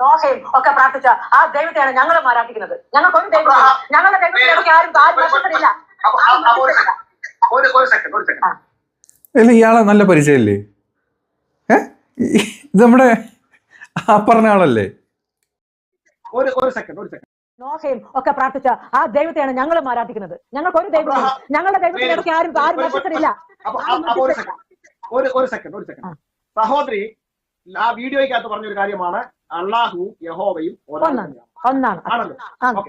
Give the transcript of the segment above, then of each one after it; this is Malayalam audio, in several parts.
നോഹയും ഒക്കെ പ്രാർത്ഥിച്ച ആ ദൈവത്തെയാണ് ഞങ്ങൾ ആരാധിക്കുന്നത്. ഞങ്ങൾക്ക് ഒരു ദൈവം ഞങ്ങളുടെ ദൈവത്തിലേക്ക് ആരും ആരും നഷ്ടപ്പെടില്ല. അല്ല ഇയാളെ നല്ല പരിചയമില്ലേ? ഏ? ഇത് നമ്മുടെ ആ പറഞ്ഞ ആളല്ലേ? ഒരു ഒരു സെക്കൻഡ് ഒരു സെക്കൻഡ് നോഹയും ഒക്കെ പ്രാർത്ഥിച്ച ആ ദൈവത്തെയാണ് ഞങ്ങൾ ആരാധിക്കുന്നത്. ഞങ്ങൾക്ക് ഒരു ദൈവം ഞങ്ങളുടെ ദൈവത്തിലേക്ക് ആരും ആരും നഷ്ടപ്പെടില്ല. അപ്പൊ ഒരു സെക്കൻഡ് ഒരു ഒരു സെക്കൻഡ് ഒരു സെക്കൻഡ് സഹോദരി ആ വീഡിയോയ്ക്കകത്ത് പറഞ്ഞൊരു കാര്യമാണ്. അള്ളാഹു യഹോവയും ഒന്നാണ്. ആണല്ലോ.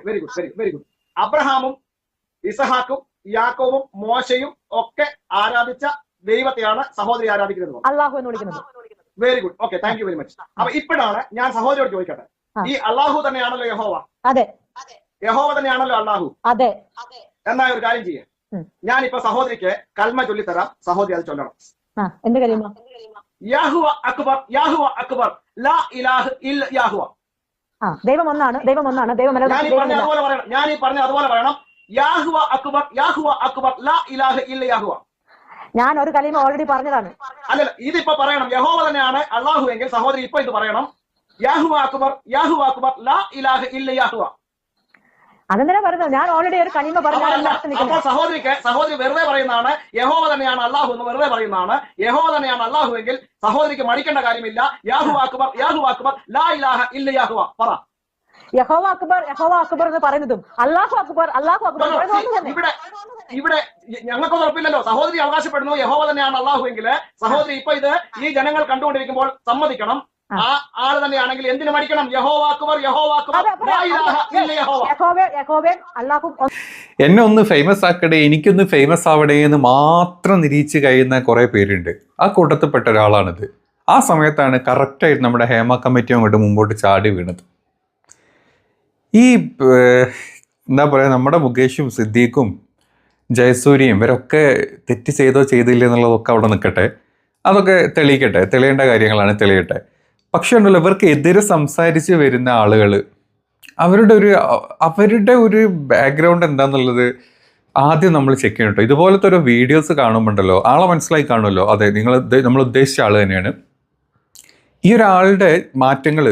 Very good very very good അബ്രഹാമും ഇസഹാക്കും യാക്കോവും മോശയും ഒക്കെ ആരാധിച്ച ദൈവത്തെയാണ് സഹോദരി ആരാധിക്കുന്നത്. അള്ളാഹു എന്ന് വിളിക്കുന്നത്. Very good okay thank you very much അപ്പൊ ഇപ്പോഴാണ് ഞാൻ സഹോദരിയോട് ചോദിക്കട്ടെ? ഈ അള്ളാഹു തന്നെയാണല്ലോ യഹോവ? അതെ. യഹോവ തന്നെയാണല്ലോ അള്ളാഹു? അതെ. എന്നാ ഒരു കാര്യം ചെയ്യാം. ഞാൻ ഞാനിപ്പോ സഹോദരിക്ക് കൽമ ചൊല്ലിത്തരാം. സഹോദരി അത് ചൊല്ലണം. ആ എന്ത് കഴിയുമോ യാഹുവ അക്ബർ യാഹുവ അക്ബർ. ലാ ഇലാഹ് ഇല്ല യാഹുവ. ദൈവം ഒന്നാണ് ദൈവം ഒന്നാണ് ദൈവം പറഞ്ഞ അതുപോലെ പറയണം ഞാൻ ഈ പറഞ്ഞ അതുപോലെ പറയണം. യാഹുവ അക്ബർ യാഹുവ അക്ബർ ലാ ഇലാഹ് ഇല്ല യാഹുവ. ഞാൻ ഒരു കലിമ ഓൾറെഡി പറഞ്ഞതാണ്. അല്ല ഇതിപ്പോ പറയണം യഹോവ തന്നെയാണ് അള്ളാഹു എങ്കിൽ സഹോദരി ഇപ്പൊ ഇത് പറയണം. യാഹുവ അക്ബർ യാഹുവ അക്ബർ ലാ ഇലാഹ് ഇല്ല യാഹുവ. അതെന്തിനാ പറയുന്നത്? ഞാൻ ഓൾറെഡി ഒരു കനിമ പറഞ്ഞു സഹോദരിക്ക് സഹോദരി വെറുതെ പറയുന്നതാണ് യഹോവ തന്നെയാണ് അള്ളാഹു എന്ന് വെറുതെ പറയുന്നതാണ്. യഹോവ തന്നെയാണ് അള്ളാഹു എങ്കിൽ സഹോദരിക്ക് മടിക്കേണ്ട കാര്യമില്ല. യാഹു അക്ബർ യാഹു അക്ബർ ലാ ഇലാഹ ഇല്ല യാഹുവ. പറ. യഹോവ അക്ബർ യഹോവ അക്ബർ എന്ന് പറയുന്നതും അള്ളാഹു അക്ബർ അള്ളാഹു അക്ബർ ഇവിടെ ഇവിടെ ഞങ്ങൾക്കൊന്നും ഉറപ്പില്ലല്ലോ. സഹോദരി അവകാശപ്പെടുന്നു യഹോവ തന്നെയാണ് അള്ളാഹു എങ്കിൽ. സഹോദരി ഇപ്പൊ ഇത് ഈ ജനങ്ങൾ കണ്ടുകൊണ്ടിരിക്കുമ്പോൾ സമ്മതിക്കണം. ആ. ആൾ തന്നെയാണെങ്കിൽ എന്തിനു മടിക്കണം? യഹോവ എന്നെ ഒന്ന് ഫേമസ് ആക്കടേ എനിക്കൊന്ന് ഫേമസ് ആവടേ എന്ന് മാത്രം നിരീക്ഷിച്ച് കഴിയുന്ന കുറേ പേരുണ്ട്. ആ കൂട്ടത്തിൽപ്പെട്ട ഒരാളാണിത്. ആ സമയത്താണ് കറക്റ്റായിട്ട് നമ്മുടെ ഹേമ കമ്മിറ്റി അങ്ങോട്ട് മുമ്പോട്ട് ചാടി വീണത്. ഈ എന്താ പറയുക നമ്മുടെ മുകേഷും സിദ്ദീഖും ജയസൂര്യയും ഇവരൊക്കെ തെറ്റ് ചെയ്തോ ചെയ്തില്ല എന്നുള്ളതൊക്കെ അവിടെ നിൽക്കട്ടെ. അതൊക്കെ തെളിയിക്കട്ടെ. തെളിയേണ്ട കാര്യങ്ങളാണ് തെളിയട്ടെ. പക്ഷെ ഉണ്ടല്ലോ ഇവർക്ക് എതിരെ സംസാരിച്ച് വരുന്ന ആളുകൾ അവരുടെ ഒരു അവരുടെ ഒരു ബാക്ക്ഗ്രൗണ്ട് എന്താണെന്നുള്ളത് ആദ്യം നമ്മൾ ചെക്ക് ചെയ്യണം കേട്ടോ. ഇതുപോലത്തെ ഒരു വീഡിയോസ് കാണുമ്പോണ്ടല്ലോ ആളെ മനസ്സിലായി കാണുമല്ലോ. അതെ നിങ്ങൾ നമ്മൾ ഉദ്ദേശിച്ച ആൾ തന്നെയാണ്. ഈ ഒരാളുടെ മാറ്റങ്ങൾ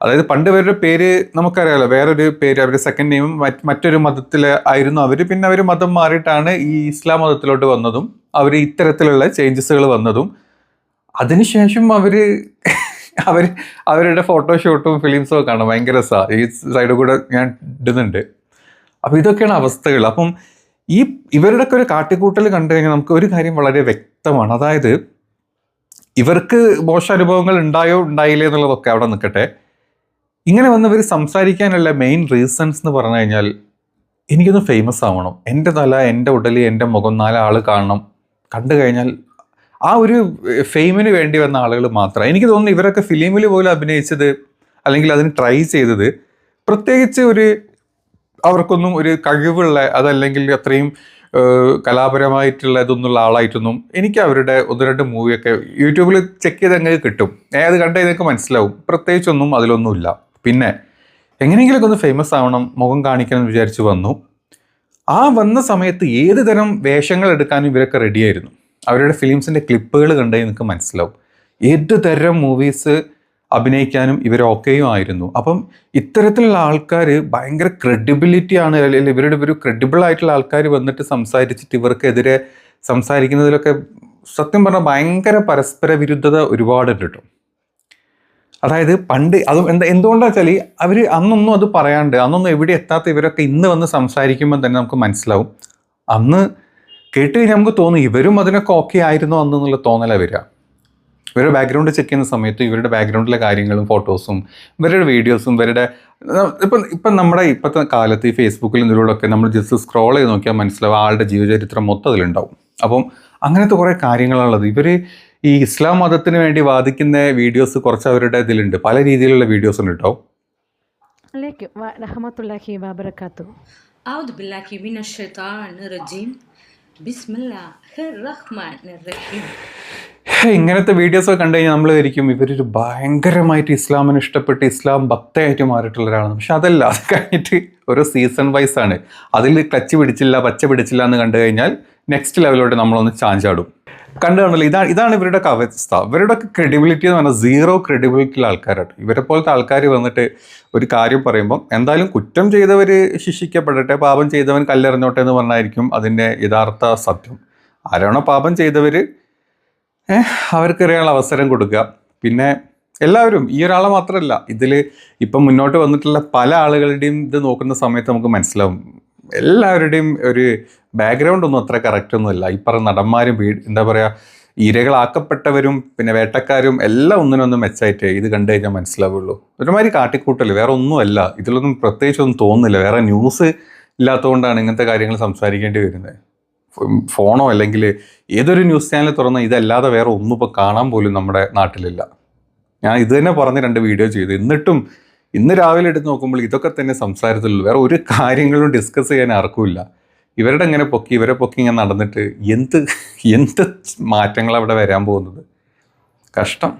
അതായത് പണ്ട് ഇവരുടെ പേര് നമുക്കറിയാമല്ലോ വേറൊരു പേര് അവരുടെ സെക്കൻഡ് നെയിം മറ്റൊരു മതത്തിൽ ആയിരുന്നു അവർ പിന്നെ അവർ മതം മാറിയിട്ടാണ് ഈ ഇസ്ലാം മതത്തിലോട്ട് വന്നതും അവർ ഇത്തരത്തിലുള്ള ചേഞ്ചസുകൾ വന്നതും. അതിനുശേഷം അവർ അവർ അവരുടെ ഫോട്ടോഷൂട്ടും ഫിലിംസും ഒക്കെ കാണാം. ഭയങ്കര രസമാണ് ഈ സൈഡിൽ കൂടെ ഞാൻ ഇടുന്നുണ്ട്. അപ്പം ഇതൊക്കെയാണ് അവസ്ഥകൾ. അപ്പം ഈ ഇവരുടെ ഒക്കെ ഒരു കാട്ടിക്കൂട്ടൽ കണ്ടു കഴിഞ്ഞാൽ നമുക്ക് ഒരു കാര്യം വളരെ വ്യക്തമാണ്. അതായത് ഇവർക്ക് മോശാനുഭവങ്ങൾ ഉണ്ടായോ ഉണ്ടായില്ലേ എന്നുള്ളതൊക്കെ അവിടെ നിൽക്കട്ടെ. ഇങ്ങനെ വന്നവർ സംസാരിക്കാനുള്ള മെയിൻ റീസൺസ് എന്ന് പറഞ്ഞു കഴിഞ്ഞാൽ എനിക്കൊന്ന് ഫേമസ് ആവണം. എന്റെ തല എന്റെ ഉടലി എന്റെ മുഖം നാലാൾ കാണണം. കണ്ടു കഴിഞ്ഞാൽ ആ ഒരു ഫെയിമിന് വേണ്ടി വന്ന ആളുകൾ മാത്രം. എനിക്ക് തോന്നുന്നു ഇവരൊക്കെ ഫിലിമിൽ പോലും അഭിനയിച്ചത് അല്ലെങ്കിൽ അതിന് ട്രൈ ചെയ്തത് പ്രത്യേകിച്ച് ഒരു അവർക്കൊന്നും ഒരു കഴിവുള്ള അതല്ലെങ്കിൽ അത്രയും കലാപരമായിട്ടുള്ള ഇതൊന്നുള്ള ആളായിട്ടൊന്നും എനിക്ക് അവരുടെ ഒന്ന് രണ്ട് മൂവിയൊക്കെ യൂട്യൂബിൽ ചെക്ക് ചെയ്ത് അങ്ങനെ കിട്ടും. അത് കണ്ടാൽ ഇതൊക്കെ മനസ്സിലാവും. പ്രത്യേകിച്ചൊന്നും അതിലൊന്നുമില്ല. പിന്നെ എങ്ങനെയെങ്കിലുമൊക്കെ ഒന്ന് ഫേമസ് ആവണം മുഖം കാണിക്കണം എന്ന് വിചാരിച്ച് വന്നു. ആ വന്ന സമയത്ത് ഏത് തരം വേഷങ്ങൾ എടുക്കാനും ഇവരൊക്കെ റെഡിയായിരുന്നു അവരുടെ ഫിലിംസിന്റെ ക്ലിപ്പുകൾ കണ്ടേ നിങ്ങൾക്ക് മനസ്സിലാവും. ഏത് തരം മൂവീസ് അഭിനയിക്കാനും ഇവർ ഓക്കെയും ആയിരുന്നു. അപ്പം ഇത്തരത്തിലുള്ള ആൾക്കാർ ഭയങ്കര ക്രെഡിബിലിറ്റി ആണ് അല്ലെങ്കിൽ ഇവരുടെ ഒരു ക്രെഡിബിൾ ആയിട്ടുള്ള ആൾക്കാർ വന്നിട്ട് സംസാരിച്ചിട്ട് ഇവർക്കെതിരെ സംസാരിക്കുന്നതിലൊക്കെ സത്യം പറഞ്ഞാൽ ഭയങ്കര പരസ്പര വിരുദ്ധത ഒരുപാടുണ്ട് കേട്ടോ. അതായത് പണ്ട് അത് എന്താ എന്തുകൊണ്ടാണെന്ന് വെച്ചാൽ അവർ അന്നൊന്നും അത് പറയാണ്ട് അന്നൊന്നും എവിടെ എത്താത്ത ഇവരൊക്കെ ഇന്ന് വന്ന് സംസാരിക്കുമ്പോൾ തന്നെ നമുക്ക് മനസ്സിലാവും. അന്ന് കേട്ട് കഴിഞ്ഞാൽ നമുക്ക് തോന്നും ഇവരും അതിനൊക്കെ ഓക്കെ ആയിരുന്നു അന്നെന്നുള്ള തോന്നല വരിക. ഇവരുടെ ബാക്ക്ഗ്രൗണ്ട് ചെക്ക് ചെയ്യുന്ന സമയത്ത് ഇവരുടെ ബാക്ക്ഗ്രൗണ്ടിലെ കാര്യങ്ങളും ഫോട്ടോസും ഇവരുടെ വീഡിയോസും ഇവരുടെ ഇപ്പം ഇപ്പം നമ്മുടെ ഇപ്പോഴത്തെ കാലത്ത് ഈ ഫേസ്ബുക്കിലും ഇതിലൂടെയൊക്കെ നമ്മൾ ജസ്റ്റ് സ്ക്രോൾ ചെയ്ത് നോക്കിയാൽ മനസ്സിലാവും ആളുടെ ജീവചരിത്രം മൊത്തം അതിലുണ്ടാവും. അപ്പം അങ്ങനത്തെ കുറേ കാര്യങ്ങളുള്ളത് ഇവർ ഈ ഇസ്ലാം മതത്തിന് വേണ്ടി വാദിക്കുന്ന വീഡിയോസ് കുറച്ച് അവരുടെ ഇതിലുണ്ട്. പല രീതിയിലുള്ള വീഡിയോസ് ഉണ്ട് കേട്ടോ അലൈക്കും ബില്ലാഹി റജീം ഇങ്ങനത്തെ വീഡിയോസ് ഒക്കെ കണ്ടു കഴിഞ്ഞാൽ നമ്മൾ ധരിക്കും ഇവരൊരു ഭയങ്കരമായിട്ട് ഇസ്ലാമിന് ഇഷ്ടപ്പെട്ട് ഇസ്ലാം ഭക്തയായിട്ട് മാറിയിട്ടുള്ള ഒരാളാണ് പക്ഷെ അതല്ല അത് കഴിഞ്ഞിട്ട് ഓരോ സീസൺ വൈസ് ആണ്. അതിൽ ക്ലച്ച് പിടിച്ചില്ല പച്ച പിടിച്ചില്ല എന്ന് കണ്ടു കഴിഞ്ഞാൽ നെക്സ്റ്റ് ലെവലോട്ട് നമ്മളൊന്ന് ചാഞ്ചാടും. കണ്ടു കണ്ടല്ലോ ഇതാണ് ഇതാണ് ഇവരുടെ അവസ്ഥ ഇവരുടെ ഒക്കെ ക്രെഡിബിലിറ്റി എന്ന് പറഞ്ഞാൽ സീറോ ക്രെഡിബിലിറ്റിയുള്ള ആൾക്കാരാണ്. ഇവരെ പോലത്തെ ആൾക്കാർ വന്നിട്ട് ഒരു കാര്യം പറയുമ്പോൾ എന്തായാലും കുറ്റം ചെയ്തവർ ശിക്ഷിക്കപ്പെടട്ടെ പാപം ചെയ്തവൻ കല്ലെറിഞ്ഞോട്ടെ എന്ന് പറഞ്ഞായിരിക്കും അതിന്റെ യഥാർത്ഥ സത്യം. ആരാണോ പാപം ചെയ്തവർ അവർക്ക് അറിയാനുള്ള അവസരം കൊടുക്കുക. പിന്നെ എല്ലാവരും ഈ ഒരാളെ മാത്രമല്ല ഇതിൽ ഇപ്പം മുന്നോട്ട് വന്നിട്ടുള്ള പല ആളുകളുടെയും ഇത് നോക്കുന്ന സമയത്ത് നമുക്ക് മനസ്സിലാവും. എല്ലാവരുടെയും ഒരു ബാക്ക്ഗ്രൗണ്ട് ഒന്നും അത്ര കറക്റ്റ് ഒന്നുമില്ല ഈ പറഞ്ഞ നടന്മാരും എന്താ പറയുക ഇരകളാക്കപ്പെട്ടവരും പിന്നെ വേട്ടക്കാരും എല്ലാം ഒന്നിനൊന്നും മെച്ചായിട്ടേ ഇത് കണ്ടു കഴിഞ്ഞാൽ മനസ്സിലാവുള്ളൂ. ഒരുമാതിരി കാട്ടിക്കൂട്ടൽ. വേറെ ഒന്നുമല്ല. ഇതിലൊന്നും പ്രത്യേകിച്ച് ഒന്നും തോന്നുന്നില്ല. വേറെ ന്യൂസ് ഇല്ലാത്തതുകൊണ്ടാണ് ഇങ്ങനത്തെ കാര്യങ്ങൾ സംസാരിക്കേണ്ടി വരുന്നത്. ഫോണോ അല്ലെങ്കിൽ ഏതൊരു ന്യൂസ് ചാനൽ തുറന്നാൽ ഇതല്ലാതെ വേറെ ഒന്നും ഇപ്പോൾ കാണാൻ പോലും നമ്മുടെ നാട്ടിലില്ല. ഞാൻ ഇത് തന്നെ പറഞ്ഞ് രണ്ട് വീഡിയോ ചെയ്തു. എന്നിട്ടും ഇന്ന് രാവിലെ എടുത്ത് നോക്കുമ്പോൾ ഇതൊക്കെ തന്നെ സംസാരത്തിലുള്ളൂ. വേറെ ഒരു കാര്യങ്ങളും ഡിസ്കസ് ചെയ്യാൻ ആർക്കുമില്ല. ഇവരുടെ ഇങ്ങനെ പൊക്കി ഇവരെ പൊക്കി ഇങ്ങനെ നടന്നിട്ട് എന്ത് എന്ത് മാറ്റങ്ങൾ അവിടെ വരാൻ പോകുന്നത്? കഷ്ടം.